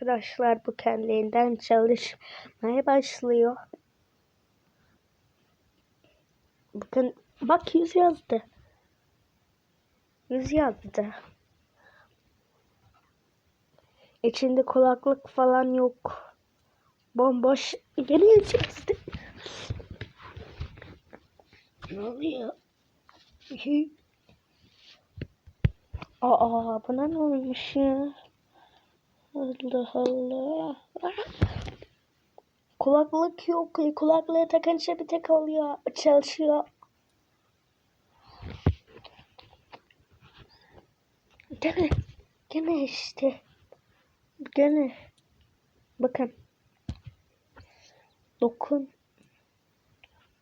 Arkadaşlar bu kendiliğinden çalışmaya başlıyor. Bakın bak yüz yazdı. Yüz yazdı. İçinde kulaklık falan yok. Bomboş. Yine yüz yazdı. Ne oluyor? Aa buna ne olmuş ya? Allah Allah. Kulaklık yok. Kulaklığı takınca bir tek oluyor. Çalışıyor. Gene. Gene işte. Gene. Bakın. Dokun.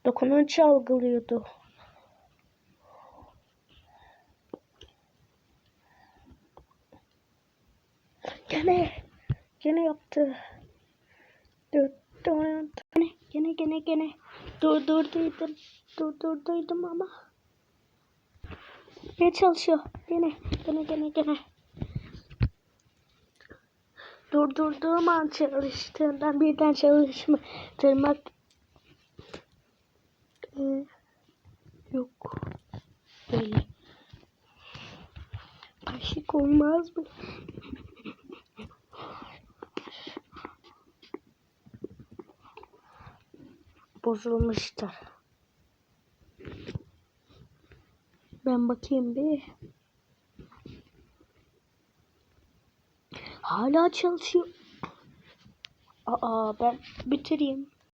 Dokununca algılıyordu. Gene. Gene yaptı. Dur, gene, gene, gene, gene. Dur, dur, duydum. Dur, dur, duydum ama. Ne çalışıyor? Gene, gene, gene, gene. Durdurduğum an çalıştığından birden çalışma tırmak Ee, yok böyle aşık olmaz mı? Bozulmuştur. Ben bakayım bir. Hala çalışıyor. Aa ben bitireyim.